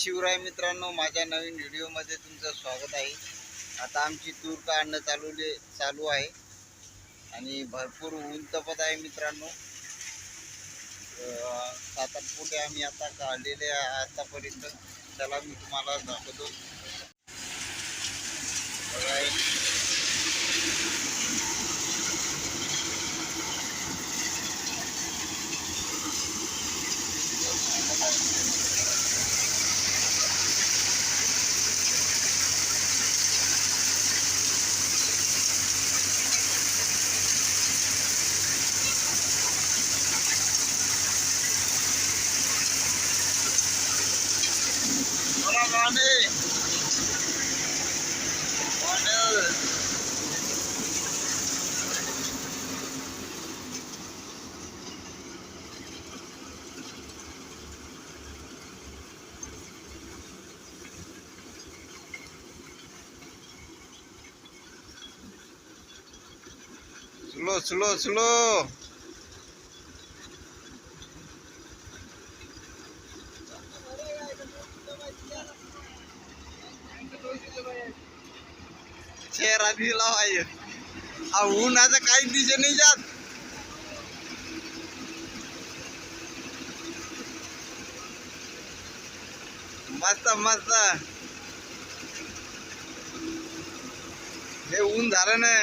शिवराय मित्रांनो माझ्या नवीन व्हिडिओमध्ये तुमचं स्वागत आहे. आता आमची तूर काढणं चालवले चालू आहे. आणि भरपूर ऊन तपत आहे मित्रांनो. सात आठ फुटे आम्ही आता काढलेले आहे आतापर्यंत. चला मी तुम्हाला दाखवतो. बघा Rani. Slow, slow, slow. चेहरा दिला पाहिजे हा उन्हाचं काही दिशे नाही जात. मस्त मस्त. हे ऊन झालं ना.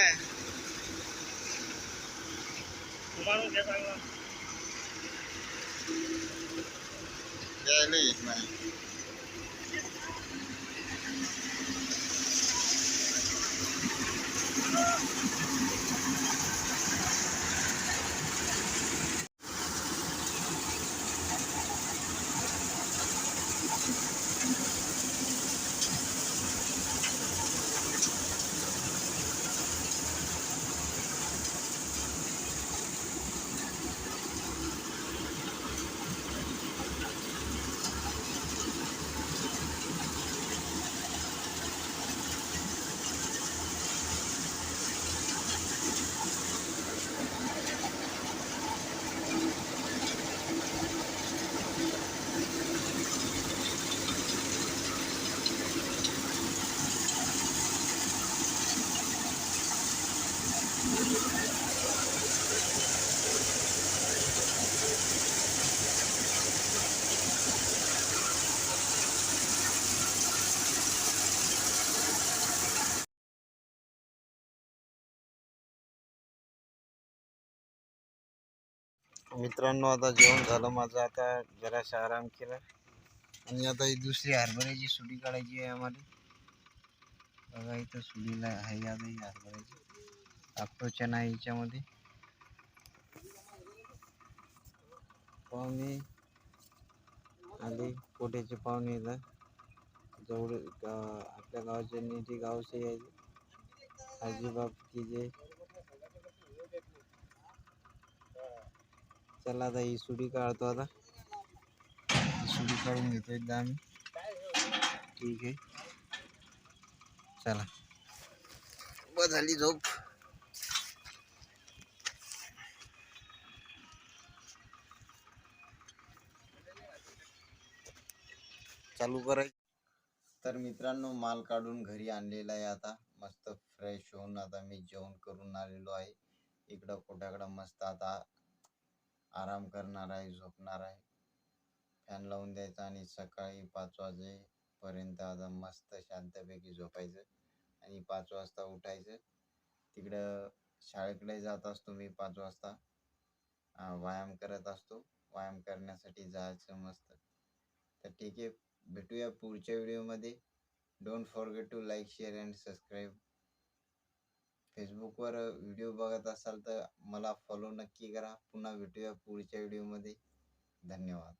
नाही. मित्रांनो आता जेवण झालं माझं. आता जरासा आराम केला. आणि आता ही दुसरी हरभऱ्याची सुडी काढायची आहे आम्हाला. बघा इथं सुडीला आहे आता ही हरभऱ्याची. टाकतो नाही याच्यामध्ये. पाहुणे आले. कोट्याचे पाहुणे येतात जवळ आपल्या गावाचे निधी गावचे यायचे आजीबाप की चला आता ही सुडी काढतो आता. सुडी काढून घेतो एकदा आम्ही. ठीक आहे. चला. बस झाली झोप. चालू कराय तर मित्रांनो माल काढून घरी आणलेला आहे आता. मस्त फ्रेश होऊन आता मी जेवण करून आलेलो आहे. इकडं कोट्याकडं मस्त आता आराम करणार आहे झोपणार आहे. फॅन लावून द्यायचा आणि सकाळी पाच वाजेपर्यंत आता मस्त शांतपैकी झोपायचं आणि पाच वाजता उठायचं. तिकडं शाळेकडे जात असतो मी पाच वाजता. व्यायाम करत असतो. व्यायाम करण्यासाठी जायचं मस्त. तर ठीक आहे भेटूया पुढच्या व्हिडिओमध्ये. Don't forget to like share and subscribe फेसबुकवर व्हिडिओ बघत असाल तर मला फॉलो नक्की करा. पुन्हा भेटूया पुढच्या व्हिडिओमध्ये धन्यवाद.